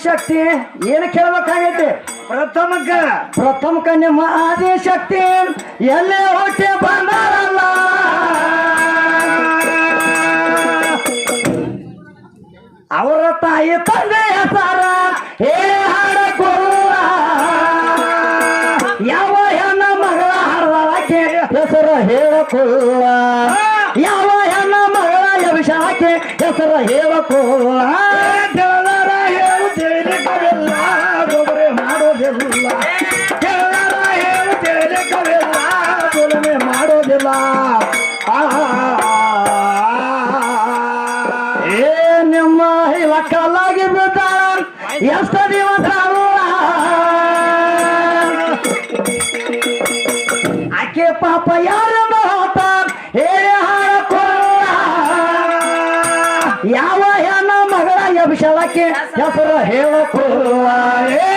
ಆದಿಶಕ್ತಿ ಏನು ಕೇಳ್ಬೇಕಾಗೈತಿ? ಪ್ರಥಮಕ ಪ್ರಥಮಕ ನಿಮ್ಮ ಆದಿಶಕ್ತಿ ಎಲ್ಲೇ ಹೊಟ್ಟೆ ಬಂದಾರಲ್ಲ? ಅವರ ತಾಯಿ ತಂದೆ ಹೆಸರ ಹೇ ಹಾಡಕೊಳ್ಳ ಯಾವ ಹೆಣ್ಣ ಮಗಳ ಹಾಡದಾಕೆ ಹೆಸರು ಹೇಳಕೊಳ್ಳ ಯಾವ ಹೆಣ್ಣ ಮಗಳ ಅಭಿಷಾಕೆ ಹೆಸರು ಹೇಳಕೊಳ್ಳ ಮಾಡೋದಿಲ್ಲ ಕೆಲವರ ಹೇಳು ತಿಳಿಲಿಕ್ಕವಿಲ್ಲ ದುಲಮೆ ಮಾಡೋದಿಲ್ಲ ಏ, ನಿಮ್ಮ ಇಲ್ಲ ಕಲ್ಲಾಗಿ ಬಿದ್ದ ಎಷ್ಟ ದಿವಸ? ಆಕೆ ಪಾಪ ಯಾರನ್ನ ಹೋತ ಹೇಳಿ ಹಾಡಕೊಳ್ಳ ಯಾವ ಹೆಣ್ಣ ಮಗಳ ಅಭಿಷಳಕ್ಕೆ ಹೆಸರು ಏ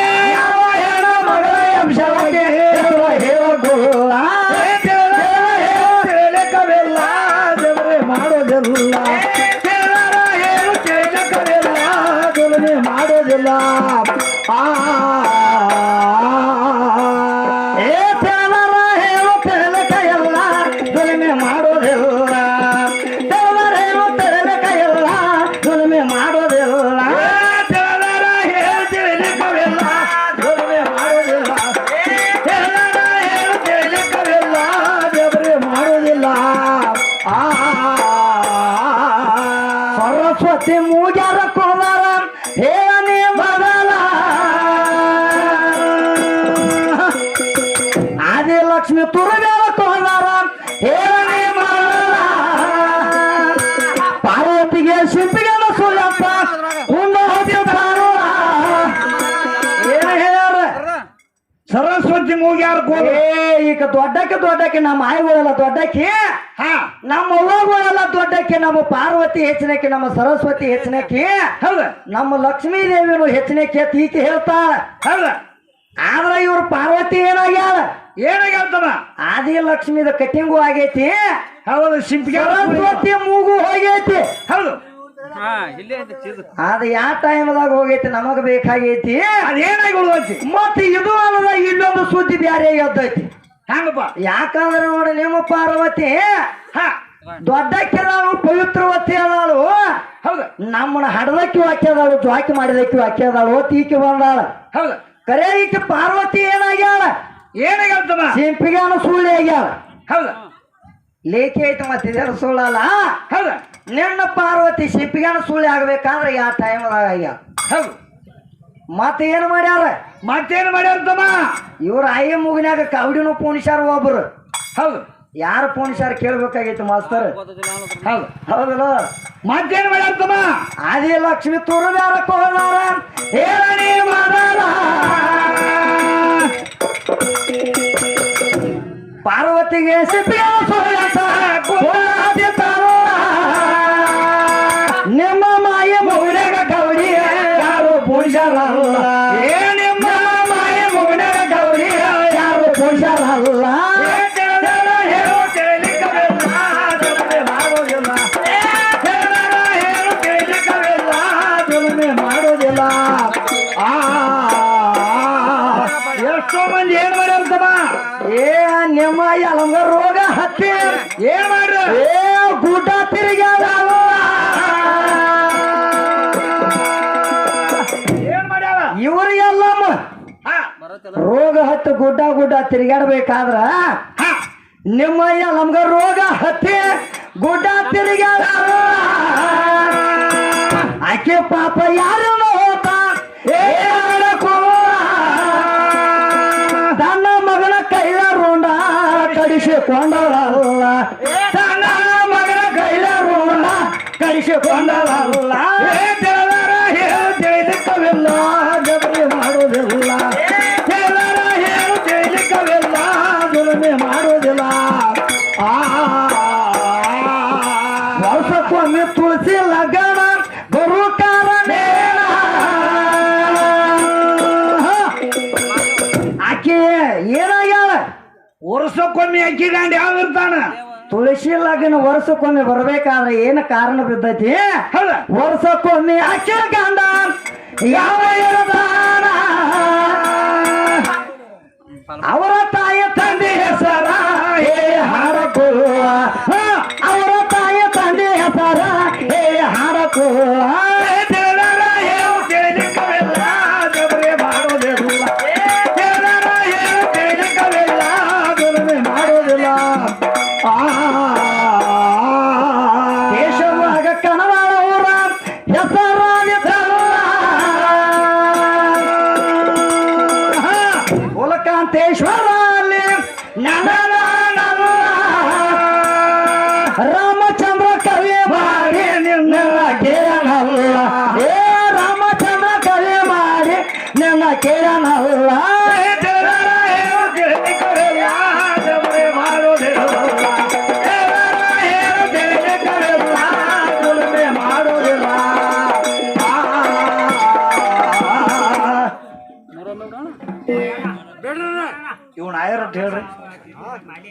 ಮಾಡೋದಿಲ್ಲ ಕೆಲವರ ಹೇಳು ಕರೆಯಲ್ಲ ದುಲಮೆ ಮಾಡೋದಿಲ್ಲ ಆ ಲಕ್ಷ್ಮಿ ತುರುಗಾರ ಕೋಲಾರ ಹೇಳನೆ ಪಾರ್ವತಿಗೆ ಶಿಲ್ಪಿಗೆ ಸುಳ್ಳಪ್ಪ ಕುಂಡ ಹೋಗಿರ್ತಾರೋ ಏನ ಹೇಳ್ಯಾರ? ಸರಸ್ವತಿ ಮುಗ್ಯಾರ ಏ ಈಗ ದೊಡ್ಡಕ್ಕೆ ದೊಡ್ಡಕ್ಕೆ ನಮ್ಮ ಆಯ್ಗಳೆಲ್ಲ ದೊಡ್ಡಕ್ಕೆ ಹಾ. ನಮ್ಮ ಅವ್ವಗಳೆಲ್ಲ ದೊಡ್ಡಕ್ಕೆ ನಮ್ಮ ಪಾರ್ವತಿ ಹೆಚ್ಚಿನಕ್ಕೆ ನಮ್ಮ ಸರಸ್ವತಿ ಹೆಚ್ಚಿನಕ್ಕೆ. ಹೌದ. ನಮ್ಮ ಲಕ್ಷ್ಮೀ ದೇವಿನು ಹೆಚ್ಚಿನಕ್ಕೆ ತೀತಿ ಹೇಳ್ತಾಳ. ಹೌದ. ಆದ್ರ ಇವ್ರ ಪಾರ್ವತಿ ಏನಾಗ್ಯಾಳ? ಏನಾಗತ್ತಮ್ಮ ಆದಿ ಲಕ್ಷ್ಮಿದ ಕಟಿಂಗು ಆಗೈತಿ. ಹೌದು ಸಿಂಪಿಗೆ ಮೂಗು ಹೋಗೈತಿ. ಹೌದು. ಅದ ಯಾವ ಟೈಮ್ದಾಗ ಹೋಗೈತಿ ನಮಗ ಬೇಕಾಗೈತಿ. ಅದೇನಾಗಿ ಉಳ್ದೈತಿ ಮತ್ತೆ ಇದು ಅಲ್ಲದ ಇಲ್ಲೊಂದು ಸುದ್ದಿ ಬ್ಯಾರೆ ಎದ್ದೈತಿ. ಹಂಗಪ್ಪ? ಯಾಕಂದ್ರೆ ನೋಡಿ ನಿಮ್ಮ ಪಾರ್ವತಿ ಹಾ. ದೊಡ್ಡಕ್ಕೆದಾಳು ಪವಿತ್ರವತಿ ಅದಾಳು. ಹೌದು. ನಮ್ಮನ್ನ ಹಡದಕ್ಕಿ ವಾಕ್ಯದಾಳು ಜ್ವಾಕಿ ಮಾಡಿದಕ್ಕಿ ವಾಕ್ಯದಾಳು ತೀಕಿ ಬಂದಾಳ. ಹೌದು. ಕರೆ ಈಕೆ ಪಾರ್ವತಿ ಏನಾಗ್ಯಾಳ? ಏನಾಗತ್ತಮ್ಮ ಸಿಂಪಿಗಾನ ಸುಳ್ಳಿ ಆಗ್ಯಾವ. ಹೌದ? ಲೇಖಿ ಐತಿ ಮತ್ತೆ ಇದೆಲ್ಲ ಸುಳ್ಳಲ್ಲ. ಹೌದ? ನಿನ್ನ ಪಾರ್ವತಿ ಸಿಂಪಿಗಾನ ಸುಳ್ಳೆ ಆಗ್ಬೇಕಾದ್ರೆ ಯಾವ ಟೈಮ್ದಾಗ ಆಗ್ಯಾವ. ಹೌದು. ಮತ್ತೆ ಏನ್ ಮಾಡ್ಯಾರ? ಮತ್ತೇನು ಮಾಡ್ಯಾರತ್ತಮ್ಮ ಇವ್ರ ಐ ಮುಗಿನಾಗ ಕವಡಿನೂ ಪೂಣಿಸ್ಯಾರ ಒಬ್ರು. ಹೌದು. ಯಾರು ಪೂಣಿಸ್ಯಾರ ಕೇಳ್ಬೇಕಾಗೈತಿ ಮಾಸ್ತರ್. ಹೌದು. ಹೌದಲ್ಲ? ಮತ್ತೇನು ಮಾಡ್ಯಾರತ್ತಮ್ಮ ಆದಿ ಲಕ್ಷ್ಮಿ ತುರುಬ್ಯಾರ ಕೋಲಾರ ಹೇಳಣಿ पार्वती से प्यास हो जाता है ನಿಮ್ಮ ರೋಗ ಹತ್ತಿ ಏನ್ ಮಾಡ್ರಿ ಏ ಗುಡ್ಡ ತಿರುಗ್ಯಾವ ಏನ್ ಮಾಡ್ಯಾರ ಇವ್ರು ಎಲ್ಲಮ್ಮ ಹಾ ರೋಗ ಹತ್ತು ಗುಡ್ಡ ಗುಡ್ಡ ತಿರುಗಾಡ್ಬೇಕಾದ್ರ ನಿಮ್ಮ ಯಲಂಗ ರೋಗ ಹತ್ತಿ ಗುಡ್ಡ ತಿರುಗಾಡ ಆಕೆ ಪಾಪ ಯಾರನ್ನು ಕಡಿಸಿಕೊಂಡಳಲ್ಲ ತನ್ನ ಮಗನ ಕೈಲ ರುಂಡ ಕಡಿಸಿಕೊಂಡಳಲ್ಲ ಏ ಕೆಲವರ ಹೇಳು ತಿಳಿಲಿಕ್ಕವಿಲ್ಲ ಜಬರಿ ಹೇಳು ದುಲಮೆ ಆ ವರ್ಷಕ್ಕೊಮ್ಮೆ ತುಳಸಿ ಲಗಣ ಒಮ್ಮೆ ಗಂಡ ಯಾವ ಇರ್ತಾನ ತುಳಸಿ ಲಗ್ನ ವರ್ಷಕ್ಕೊಮ್ಮೆ ಬರ್ಬೇಕಾದ್ರೆ ಏನು ಕಾರಣ ಬಿದ್ದೈತಿ? ವರ್ಷಕ್ಕೊಮ್ಮೆ ಅಕ್ಕಿ ಗಂಡ ಯಾವ ಇರ್ತಾನ ಅವರ ತಾಯಿ ತಂದೆ ಶಾಂತೇಶ್ವರನೇ ನನ ರಾಮಚಂದ್ರ ಕವಿ ಮಾಡಿ ನಿನ್ನ ಕೇಳನಲ್ಲ. ಏ ರಾಮಚಂದ್ರ ಕವಿ ಮಾಡಿ ನಿನ್ನ ಕೇಳನಲ್ಲ. 买的。